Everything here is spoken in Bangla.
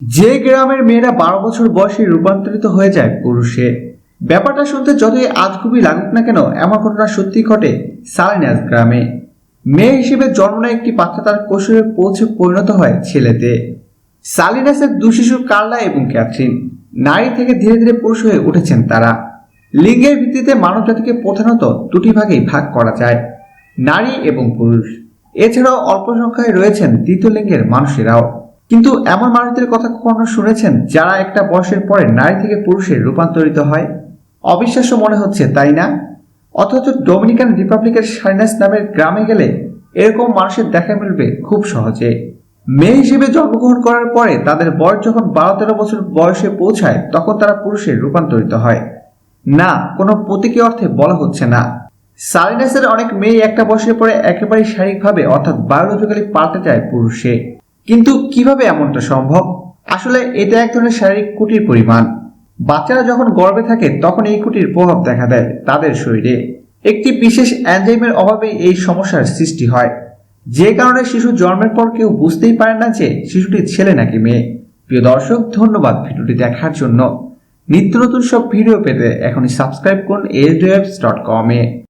যে গ্রামের মেয়েরা বারো বছর বয়সে রূপান্তরিত হয়ে যায়, পুরুষে। ব্যাপারটা শুনতে যতই আজগুবি লাগুক না কেন, এমন ঘটনা সত্যি ঘটে সালিনাস গ্রামে। মেয়ে হিসেবে জন্ম নেয় একটি বাচ্চা তার কৈশোরে পৌঁছে পরিণত হয় ছেলেতে। সালিনাসের দু শিশু কার্লা এবং ক্যাথরিন। নারী থেকে ধীরে ধীরে পুরুষ হয়ে উঠেছেন তারা। লিঙ্গের ভিত্তিতে মানবজাতিকে প্রধানত দুটি ভাগেই ভাগ করা যায়, নারী এবং পুরুষ। এছাড়াও অল্প সংখ্যায় রয়েছেন দ্বিতীয় লিঙ্গের মানুষেরাও। কিন্তু এমন মানুষদের কথা কখনো শুনেছেন যারা একটা বয়সের পরে নারী থেকে পুরুষে রূপান্তরিত হয়? অবিশ্বাস্য মনে হচ্ছে, তাই না? অথচ ডোমিনিকান রিপাবলিকের সাইনাস নামের গ্রামে গেলে এরকম মানুষের দেখা মিলবে খুব সহজে। মেয়ে হিসেবে জন্মগ্রহণ করার পরে তাদের বয়স যখন বারো তেরো বছর বয়সে পৌঁছায়, তখন তারা পুরুষে রূপান্তরিত হয়। না, কোনো প্রতীকী অর্থে বলা হচ্ছে না। সালিনাসের অনেক মেয়ে একটা বয়সের পরে একেবারেই শারীরিকভাবে, অর্থাৎ বায়োলজিক্যালি পাল্টে যায় পুরুষে। কিন্তু কীভাবে এমনটা সম্ভব? আসলে এটা এক ধরনের শারীরিক কুটির পরিমাণ। বাচ্চারা যখন গর্ভে থাকে, তখন এই কুটির প্রভাব দেখা দেয় তাদের শরীরে। একটি বিশেষ অ্যানজাইমের অভাবে এই সমস্যার সৃষ্টি হয়। যে কারণে শিশু জন্মের পর কেউ বুঝতেই পারে না যে শিশুটি ছেলে নাকি মেয়ে। প্রিয় দর্শক, ধন্যবাদ ভিডিওটি দেখার জন্য। নিত্য নতুন সব ভিডিও পেতে এখনই সাবস্ক্রাইব করুন এস ডট কমে